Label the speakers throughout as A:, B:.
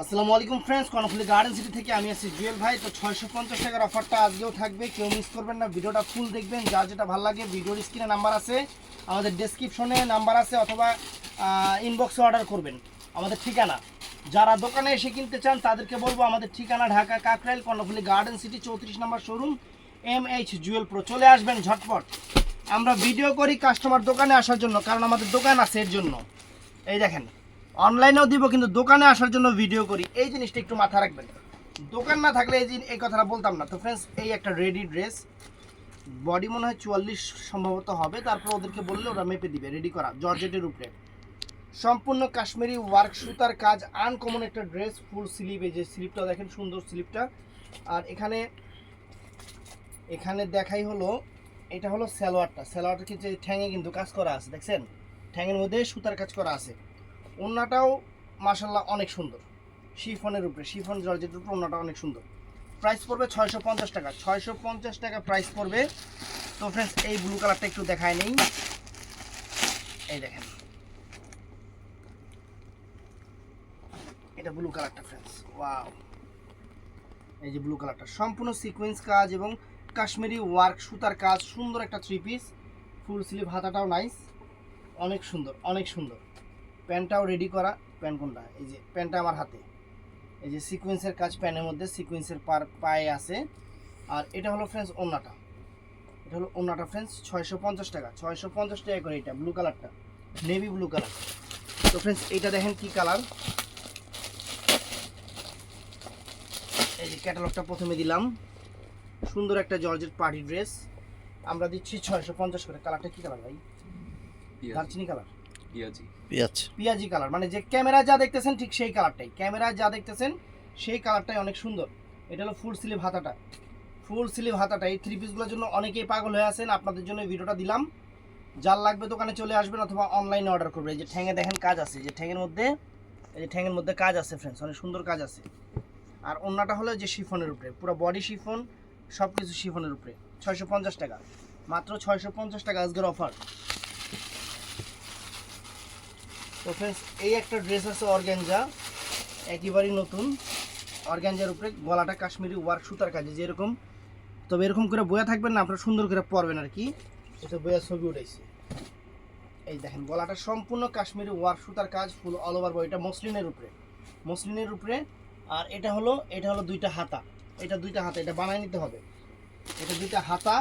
A: আসসালামু আলাইকুম friends Karnaphuli garden city থেকে আমি আছি জুয়েল ভাই। তো ছয়শো পঞ্চাশ টাকার অফারটা আজকেও থাকবে। কেউ মিস করবেন না, ভিডিওটা ফুল দেখবেন। যার যেটা ভালো লাগে, ভিডিওর স্ক্রিনে নাম্বার আছে, আমাদের ডেসক্রিপশনে নাম্বার আছে, অথবা ইনবক্সে অর্ডার করবেন। আমাদের ঠিকানা। যারা দোকানে এসে কিনতে চান, তাদেরকে বলব, আমাদের ঠিকানা ঢাকা কাকরাইল, কর্ণফুলি গার্ডেন সিটি চৌত্রিশ number showroom M H Jewel Pro চলে আসবেন ঝটপট। আমরা ভিডিও করি কাস্টমার দোকানে আসার জন্য, কারণ আমাদের দোকান আছে এর জন্য। এই দেখেন অনলাইনেও দিব, কিন্তু দোকানে আসার জন্য ভিডিও করি। এই জিনিসটা একটু মাথা রাখবেন। দোকান না থাকলে এই এই কথাটা বলতাম না। তো ফ্রেন্ডস এই একটা রেডি ড্রেস বডি মনে হয় চুয়াল্লিশ সম্ভবত হবে। তারপর ওদেরকে বললে ওরা মেপে দিবে রেডি করা, জর্জেটের উপরে। সম্পূর্ণ কাশ্মীরি ওয়ার্ক সুতার কাজ আনকমন একটা ড্রেস ফুল স্লিভ এই যে স্লিপটা দেখেন, সুন্দর স্লিপটা আর এখানে এখানে দেখাই হলো, এটা হলো সালোয়ারটা। সালোয়ারটা কিন্তু ঠ্যাঙে কিন্তু কাজ করা আছে, দেখছেন? ঠ্যাঙের মধ্যে সুতার কাজ করা আছে। ওড়নাটাও মাসাল্লাহ অনেক সুন্দর। শিফনের উপরে, শিফন জর্জেটের উপরে ওড়নাটা অনেক সুন্দর। প্রাইস পড়বে ছয়শো পঞ্চাশ টাকা। ছয়শো পঞ্চাশ টাকা প্রাইস পড়বে। তো ফ্রেন্ডস এই ব্লু কালারটা একটু দেখায় নেই। এই দেখেন। এটা ব্লু কালারটা ফ্রেন্ডস ওয়াও এই যে ব্লু কালারটা সম্পূর্ণ সিকোয়েন্স কাজ এবং কাশ্মীরি ওয়ার্ক সুতার কাজ। সুন্দর একটা থ্রি পিস ফুল স্লিভ হাতাটাও নাইস অনেক সুন্দর অনেক সুন্দর। প্যান্টটাও রেডি করা প্যান্ট কোনটা? এই যে প্যান্টটা আমার হাতে। এই যে সিকোয়েন্সের কাজ প্যানের মধ্যে সিকোয়েন্সের পার পায়ে আছে। আর এটা হলো ফ্রেন্ডস ওন্নাটা এটা হলো ওন্নাটা ফ্রেন্ডস ছয়শো পঞ্চাশ টাকা। ছয়শো পঞ্চাশ টাকা করে এটা ব্লু কালারটা নেভি ব্লু কালার তো ফ্রেন্ডস এটা দেখেন কি কালার এই যে ক্যাটালগটা প্রথমে দিলাম। সুন্দর একটা জর্জের পার্টি ড্রেস আমরা দিচ্ছি ছয়শো পঞ্চাশ করে। কালারটা কী কালার ভাই? দারচিনি কালার
B: পিয়াজি।
C: পেঁয়াজ।
A: পিয়াজি কালার মানে যে ক্যামেরা যা দেখতেছেন ঠিক সেই কালারটাই ক্যামেরা যা দেখতেছেন সেই কালারটাই অনেক সুন্দর। এটা হলো ফুল স্লিভ হাতাটা। ফুল স্লিভ হাতাটা এই থ্রি পিসগুলোর জন্য অনেকেই পাগল হয়ে আছেন। আপনাদের জন্য ভিডিওটা দিলাম। যার লাগবে দোকানে চলে আসবেন অথবা অনলাইনে অর্ডার করবেন এই যে ঠ্যাঙে দেখেন কাজ আছে। যে ঠ্যাঙের মধ্যে এই যে ঠ্যাঙের মধ্যে কাজ আছে ফ্রেন্ডস অনেক সুন্দর কাজ আছে। আর অন্যটা হলো যে শিফনের উপরে। পুরো বডি শিফন সব কিছু শিফনের উপরে। ছয়শো পঞ্চাশ টাকা। মাত্র ছয়শো পঞ্চাশ টাকা আজকের অফার তো ফ্রেন্ডস এই একটা ড্রেস আছে অর্গ্যানজা একেবারেই নতুন। অর্গ্যানজার উপরে গলাটা কাশ্মীরি ওয়ার্ক সুতার কাজে, যেরকম। তবে এরকম করে বয়া থাকবেন না, আপনারা সুন্দর করে পরবেন আর কি। এটা বয়া ছবি উঠেছে এই দেখেন, গলাটা সম্পূর্ণ কাশ্মীরি ওয়ার্ক সুতার কাজ ফুল অল ওভার বডিটা মসলিনের উপরে। মসলিনের উপরে, আর এটা হলো এটা হলো দুইটা হাতা। এটা দুইটা হাতা, এটা বানায় নিতে হবে। এটা দুইটা হাতা,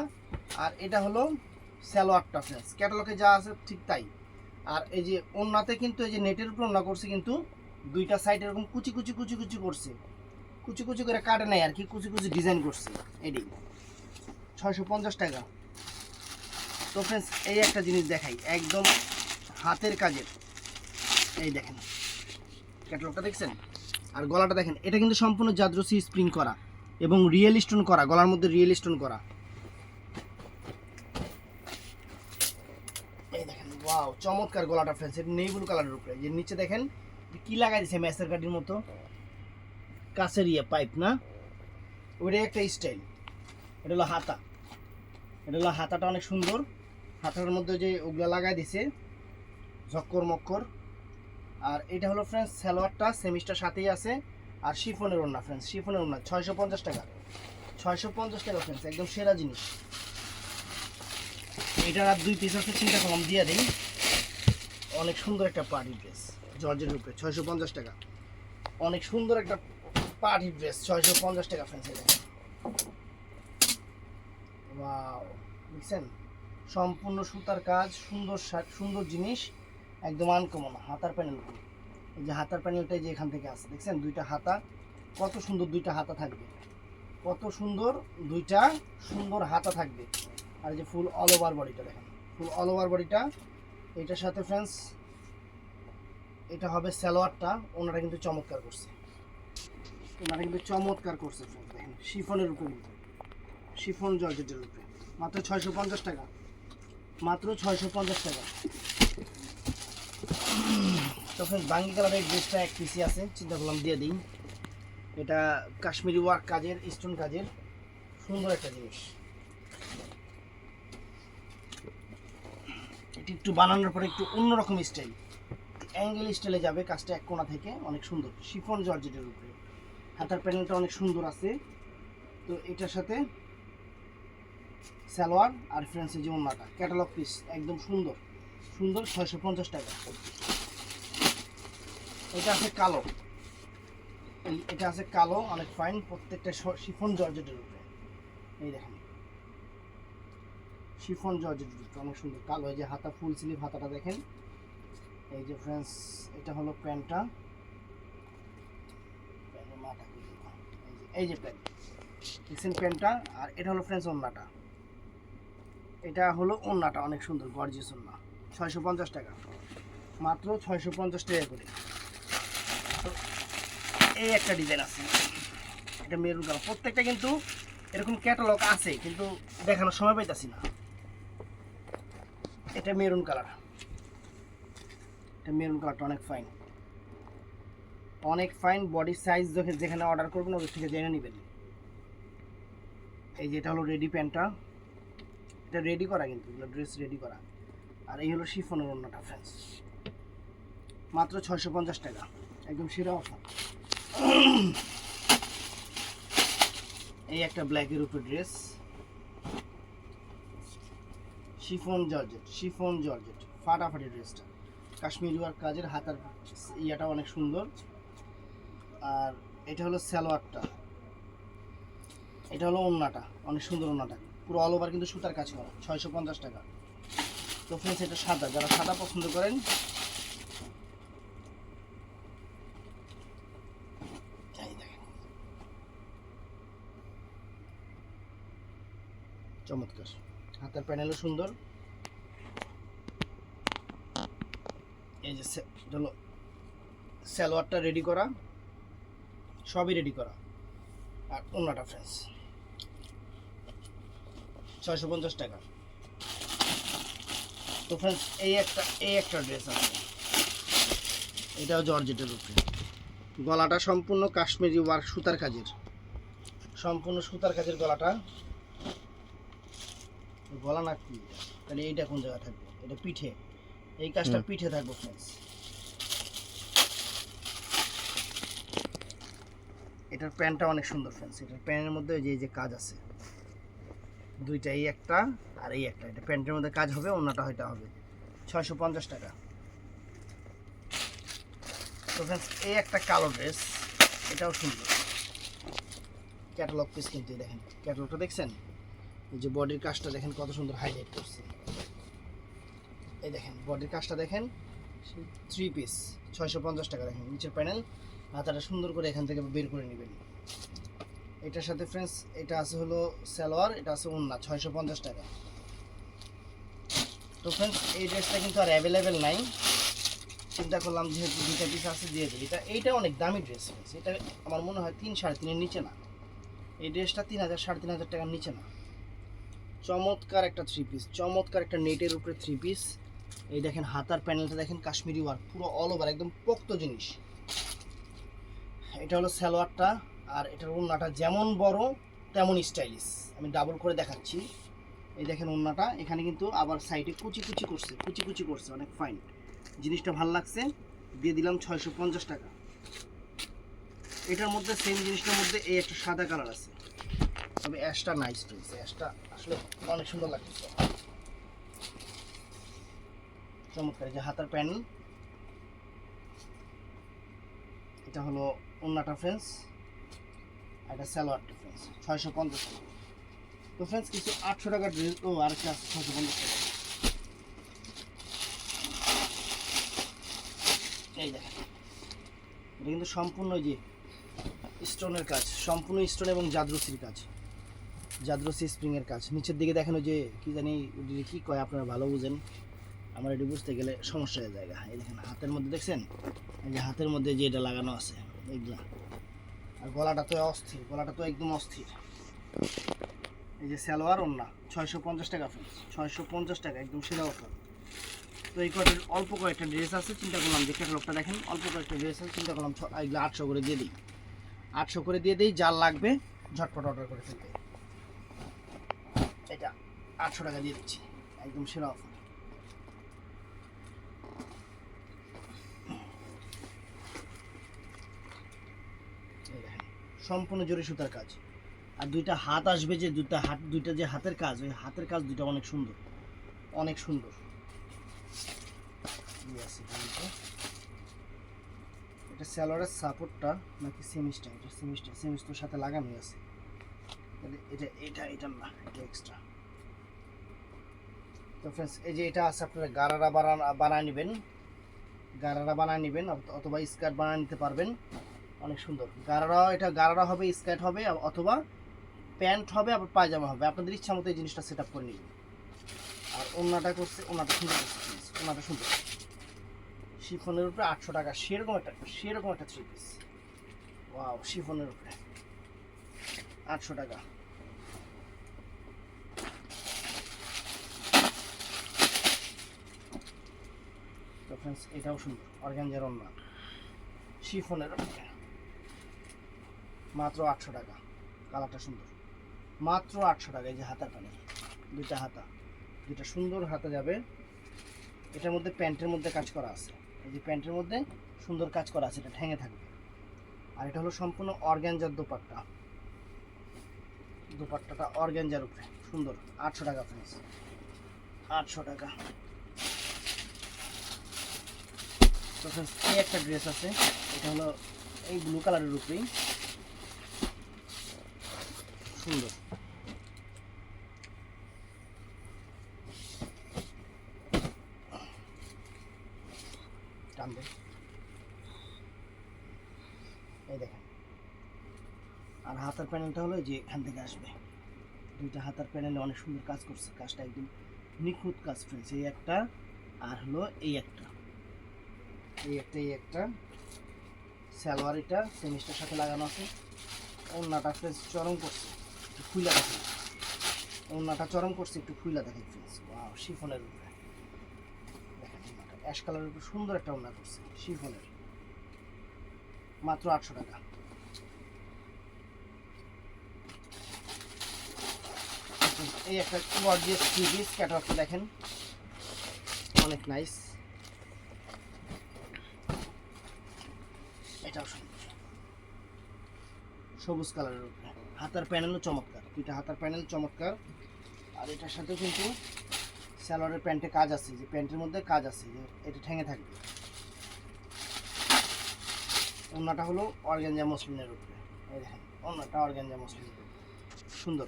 A: আর এটা হলো স্যালোয়ারটা ফ্রেন্ডস ক্যাটালগে যা আছে ঠিক তাই। আর এই যে ওন্নাতে কিন্তু এই যে নেটের উপর ওন্না করছে কিন্তু দুইটা সাইড এরকম কুচি কুচি কুচি কুচি করছে। কুচি কুচি করে কাটে নাই আর কি, কুচি কুচি ডিজাইন করছে এটি। ছয়শো পঞ্চাশ টাকা। তো ফ্রেন্ডস এই একটা জিনিস দেখাই, একদম হাতের কাজের। এই দেখেন ক্যাটালগটা দেখছেন? আর গলাটা দেখেন, এটা কিন্তু সম্পূর্ণ জাদ্রসি স্প্রিং করা এবং রিয়েল স্টোন করা, গলার মধ্যে রিয়েল স্টোন করা এই দেখেন ওয়াও চমৎকার গলাটা ফ্রেন্ডস এটা নেই কালারের উপরে। যে নিচে দেখেন কি লাগাই দিছে ম্যাসের কাটির মতো। কাছের ইয়ে পাইপ না? ওইটাই একটা স্টাইল এটা হলো হাতা। এটা হলো হাতাটা অনেক সুন্দর। হাতার মধ্যে যে ওগুলা লাগাই দিছে, ঝক্কর মক্কর। আর এটা হলো ফ্রেন্ডস সালোয়ারটা সেমিস্টার সাথেই আছে। আর শিফনের ওড়না ফ্রেন্ডস শিফনের ওড়না, ছয়শো পঞ্চাশ টাকা। ছয়শো পঞ্চাশ টাকা ফ্রেন্ডস একদম সেরা জিনিস। এটার আর দুই পিস আছে চিন্তা কম দিয়ে দিই। অনেক সুন্দর একটা পার্টি ড্রেস, জর্জের উপরে ছয়শো পঞ্চাশ টাকা। অনেক সুন্দর একটা পার্টি ড্রেস, ছয়শো পঞ্চাশ টাকা ফ্রেন্ডস এটা দেখছেন সম্পূর্ণ সুতার কাজ, সুন্দর সুন্দর জিনিস, একদম আনকমন হাতার প্যানেল এই যে হাতার প্যানেলটাই যে এখান থেকে আসে দেখছেন? দুইটা হাতা, কত সুন্দর দুইটা হাতা থাকবে। কত সুন্দর দুইটা সুন্দর হাতা থাকবে। আর যে ফুল অল ওভার বডিটা দেখেন। ফুল অল ওভার বডিটা এটার সাথে ফ্রেন্ডস এটা হবে সালোয়ারটা, ওনারা কিন্তু চমৎকার করছে। ওনারা কিন্তু চমৎকার করছে দেখেন, শিফনের উপরে কিন্তু। শিফন জর্জেটের উপরে। মাত্র ছয়শো পঞ্চাশ টাকা। মাত্র ছয়শো পঞ্চাশ টাকা। তখন বাঙ্গি কালারের ড্রেসটা এক পিসি আছে, চিন্তা করলাম দিয়ে দিই। এটা কাশ্মীরি ওয়ার্ক কাজের স্টোন কাজের। সুন্দর একটা জিনিস। এটি একটু বানানোর পরে একটু অন্যরকম স্টাইল। অ্যাঙ্গেল স্টাইলে যাবে কাজটা এক কোণা থেকে, অনেক সুন্দর। শিফন জর্জেটের উপরে। হাতার প্যানেলটা অনেক সুন্দর আছে। তো এটার সাথে সালোয়ার আর ফ্রেন্সের যে ওন্নাটা ক্যাটালগ পিস একদম সুন্দর। সুন্দর ছয়শো পঞ্চাশ টাকা। এটা আছে কালো। এটা আছে কালো, অনেক ফাইন প্রত্যেকটা শিফন জর্জেটের উপরে। এই দেখেন। শিফন জর্জেটের উপরে অনেক সুন্দর। কালো, এই যে হাতা, ফুল স্লিভ হাতাটা দেখেন। এই যে ফ্রেন্ডস এটা হলো প্যান্টটা। এই যে- প্যান্ট। প্যান্টটা, আর এটা হলো ফ্রেন্ডস ওন্নাটা। এটা হলো ওন্নাটা, অনেক সুন্দর গর্জিয়াস ওন্না। ছয়শো পঞ্চাশ টাকা। মাত্র ছয়শো পঞ্চাশ টাকা করে। তো এই একটা ডিজাইন আছে। এটা মেরুন কালার। প্রত্যেকটা কিন্তু এরকম ক্যাটালগ আছে, কিন্তু দেখানোর সময় পাইতাছি না। এটা মেরুন কালার। এটা মেরুন কালারটা অনেক ফাইন অনেক ফাইন বডি সাইজ যেখানে অর্ডার করবেন ওদের থেকে জেনে নেবেন। এই যে এটা হলো রেডি প্যান্টটা। এটা রেডি করা কিন্তু ড্রেস রেডি করা। আর এই হলো শিফনের অন্যটা ফ্রেন্ডস মাত্র ছয়শো পঞ্চাশ টাকা। একদম সেরা অফার এই একটা ব্ল্যাকের উপর dress chiffon georgette chiffon georgette, ফাটাফাটি ড্রেসটা। কাশ্মীরি ওয়ার্ক কাজের হাতার ইয়াটা অনেক সুন্দর। আর এটা হলো সালোয়ারটা। এটা হলো ওন্নাটা। অনেক সুন্দর ওন্নাটা। পুরো অল ওভার কিন্তু সুতার কাজ করা। ছয়শো পঞ্চাশ টাকা। তো ফ্রেন্ডস এটা সাদা। যারা সাদা পছন্দ করেন। চমৎকার। হাতের প্যানেলও সুন্দর। এই যে সে- এটা হলো সালোয়ারটা রেডি করা, সবই রেডি করা। আর অন্যটা ফ্রেন্ডস ছয়শো পঞ্চাশ টাকা। তো ফ্রেন্ডস এই একটা এই একটা ড্রেস আছে। এটাও জর্জেটের উপরে। গলাটা সম্পূর্ণ কাশ্মীরি ওয়ার্ক সুতার কাজের। সম্পূর্ণ সুতার কাজের গলাটা। গলা না কি? তাহলে এইটা কোন জায়গায় থাকবে? এটা পিঠে। এই কাজটা পিঠে থাকবে ফ্রেন্ডস এটার প্যান্টটা অনেক সুন্দর ফ্রেন্ডস এটার প্যান্টের মধ্যে যে যে কাজ আছে। দুইটা এই একটা আর এই একটা। এটা প্যান্টের মধ্যে কাজ হবে অন্যটা হয়তো হবে। ছয়শো পঞ্চাশ টাকা। তো ফ্রেন্ডস এই একটা কালো ড্রেস এটাও সুন্দর। ক্যাটালগ পিস কিন্তু দেখেন। ক্যাটালগটা দেখছেন? এই যে বডির কাজটা দেখেন কত সুন্দর হাইলাইট করছে। এই দেখেন, বডির কাজটা দেখেন থ্রি পিস ছয়শো পঞ্চাশ টাকা দেখেন, নিচের প্যানেল হাতাটা সুন্দর করে এখান থেকে বের করে নেবেন। এটার সাথে ফ্রেন্ডস এটা আছে হলো সালোয়ার, এটা আছে উন্না ছয়শো পঞ্চাশ টাকা। তো ফ্রেন্ডস এই ড্রেসটা কিন্তু আর অ্যাভেলেবেল নাই। চিন্তা করলাম যেহেতু দুটা পিস আছে, দিয়ে দিই। এটা, এইটা অনেক দামি ড্রেস এটা আমার মনে হয় তিন সাড়ে তিনের নিচে না। এই ড্রেসটা তিন হাজার, সাড়ে তিন হাজার টাকার নিচে না। চমৎকার একটা থ্রি পিস চমৎকার একটা নেটের উপরে থ্রি পিস এই দেখেন, হাতার প্যানেলটা দেখেন, কাশ্মীরি ওয়ার্ক পুরো অল ওভার একদম পোক্ত জিনিস। এটা হলো সালোয়ারটা, আর এটার ওড়নাটা যেমন বড়, তেমন স্টাইলিশ আমি ডাবল করে দেখাচ্ছি। এই দেখেন ওড়নাটা, এখানে কিন্তু আবার সাইডে কুচি কুচি করছে, কুচি কুচি করছে, অনেক ফাইন জিনিসটা ভালো লাগছে, দিয়ে দিলাম ছয়শো পঞ্চাশ টাকা। এটার মধ্যে সেম জিনিসটার মধ্যে এই একটা সাদা কালার আছে। তবে অ্যাশটা নাইস রয়েছে অ্যাশটা আসলে অনেক সুন্দর লাগছে চমৎকার যে হাতার প্যানেল এটা হলো ওন্নাটা ফ্রেন্স এটা সালোয়ারটা ফ্রেন্স ছয়শো পঞ্চাশ তো ফ্রেন্স কিছু আটশো টাকার ড্রেস ও আর একটা আছে, ছয়শো পঞ্চাশ টাকা। এই দেখেন, এটা কিন্তু সম্পূর্ণ যে স্টোনের কাজ, সম্পূর্ণ স্টোন এবং জাদ্রসির কাজ। জাদ্রসি স্প্রিংয়ের কাজ। নিচের দিকে দেখেন ওই যে কি জানি কি কয় আপনারা ভালো বুঝেন? আমার এটি বুঝতে গেলে সমস্যা হয়ে জায়গা এই দেখেন, হাতের মধ্যে দেখছেন? এই যে হাতের মধ্যে যে এটা লাগানো আছে, এইগুলা। আর গলাটা তো অস্থির, গলাটা তো একদম অস্থির। এই যে সালোয়ার ওন্না ছয়শো পঞ্চাশ টাকা ফ্রেন্ডস ছয়শো পঞ্চাশ টাকা, একদম সেরা অফার তো এই কয়েকটা অল্প কয়েকটা ড্রেস আছে, চিন্তা করলাম যে ক্যাটালগটা দেখেন, অল্প কয়েকটা ড্রেস আছে, চিন্তা করলাম এগুলো আটশো করে দিয়ে দিই। আটশো করে দিয়ে দিই, যার লাগবে, ঝটপট অর্ডার করে ফেলবে এটা আটশো টাকা দিয়ে দিচ্ছি। একদম সেরা অফার সম্পূর্ণ জোরে সুতার কাজ। আর দুইটা হাত আসবে যে দুটা হাত, দুইটা যে হাতের কাজ, ওই হাতের কাজ দুইটা অনেক সুন্দর। অনেক সুন্দর। এটা স্যালোয়ারের সাপোর্টটা নাকি সেমিস্টার এটা সেমিস্টার সেমিস্টার সাথে লাগানোই আছে। তাহলে এটা এটা এটা না, এটা এক্সট্রা তো ফ্রেন্ডস এই যে এটা আছে আপনারা গারারা বানান, বানায় নেবেন। গারারা বানায় নেবেন অথবা স্কার্ট বানায় নিতে পারবেন। অনেক সুন্দর। গারারা, এটা গারারা হবে, স্কার্ট হবে, অথবা প্যান্ট হবে, আবার পায়জামা হবে। আপনাদের ইচ্ছা মতো এই জিনিসটা সেট আপ করে নেবেন আর ওনাটা করছে ওনাটা সুন্দর ওনাটা সুন্দর। শিফনের উপরে আটশো টাকা, সেরকম একটা সেরকম একটা থ্রি পিস ওয়াও শিফনের উপরে। আটশো টাকা তো ফ্রেন্ডস এটাও সুন্দর। অর্গানজার অন্য শিফনের মাত্র আটশো টাকা। কালারটা সুন্দর। মাত্র আটশো টাকা, এই যে হাতার পানি। দুইটা হাতা। দুইটা সুন্দর হাতা যাবে। এটার মধ্যে প্যান্টের মধ্যে কাজ করা আছে। এই যে প্যান্টের মধ্যে সুন্দর কাজ করা আছে, এটা ঠেঙে থাকবে। আর এটা হলো সম্পূর্ণ অর্গ্যানজার দোপাট্টা। দোপাট্টাটা অর্গ্যানজার উপরে। সুন্দর। আটশো টাকা প্রাইস আটশো টাকা। তো এই একটা ড্রেস আছে, এটা হলো এই ব্লু কালারের উপরেই। সুন্দর। টানবে। আর হাতার প্যানেলটা হলো যে এখান থেকে আসবে। দুইটা হাতার প্যানেলে অনেক সুন্দর কাজ করছে। কাজটা একদম নিখুঁত কাজ ফ্রেন্ডস এই একটা আর হলো এই একটা। এই একটা এই একটা। সালোয়ার এটা সেমিস্টার সাথে লাগানো আছে। ওন্নাটা ফ্রেন্ডস চরম করছে, একটু খুইলা দেখেন। ওন্নাটা চরম করছে, একটু খুইলা দেখেন ফ্রেন্ডস ওয়াও শিফনের উপরে। দেখেন অ্যাশ কালারের উপরে সুন্দর একটা ওন্না করছে, শিফনের। মাত্র আটশো টাকা। এই একটা গর্জিয়াস থ্রি পিস দেখেন। অনেক নাইস এটাও সুন্দর। সবুজ কালারের উপরে। হাতার প্যানেলও চমৎকার। দুইটা হাতার প্যানেল চমৎকার। আর এটার সাথে কিন্তু স্যালোয়ারের প্যান্টে কাজ আছে। যে প্যান্টের মধ্যে কাজ আছে, যে এটা ঠেঙে থাকবে। অন্যটা হলো অর্গ্যানজা মসলিনের উপরে। এই দেখেন, অন্যটা অর্গ্যানজা মসলিনের উপরে। সুন্দর।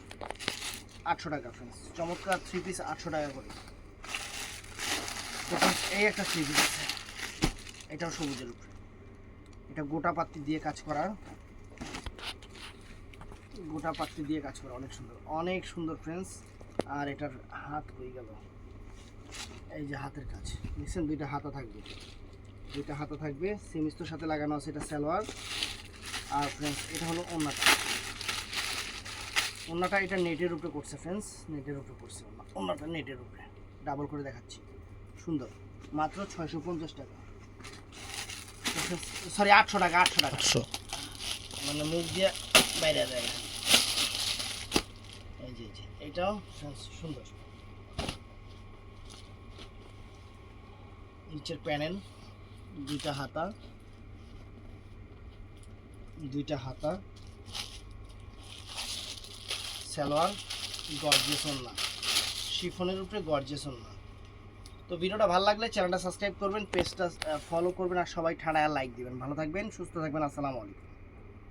A: আটশো টাকা ফ্রেন্ডস চমৎকার থ্রি পিস আটশো টাকা করে। এই একটা থ্রি পিস আছে। এটাও সবুজের উপরে। এটা গোটা পাত্তি দিয়ে কাজ করা। গোটা পাত্তি দিয়ে কাজ করা, অনেক সুন্দর। অনেক সুন্দর ফ্রেন্ডস আর এটার হাত হয়ে গেল। এই যে হাতের কাজ। দেখছেন, দুইটা হাতা থাকবে। দুইটা হাতা থাকবে। সেমিস্তর সাথে লাগানো আছে এটা সালোয়ার। আর ফ্রেন্ডস এটা হলো ওন্নাটা। ওন্নাটা এটা নেটের উপরে করছে ফ্রেন্ডস নেটের উপরে করছে ওন্নাটা নেটের উপরে। ডাবল করে দেখাচ্ছি। সুন্দর। মাত্র ছয়শো পঞ্চাশ টাকা। সরি আটশো টাকা আটশো টাকা।
B: আটশো।
A: মানে মুখ দিয়ে বাইরে দেয় এই যে এটাও সুন্দর। নিচের প্যানেল দুইটা হাতা দুইটা হাতা সালোয়ার গর্জেস না শিফনের উপরে গর্জেস না তো ভিডিওটা ভালো লাগলে চ্যানেলটা সাবস্ক্রাইব করবেন, পেজটা ফলো করবেন, আর সবাই ঠান্ডায় লাইক দিবেন। ভালো থাকবেন, সুস্থ থাকবেন, আসসালামু আলাইকুম।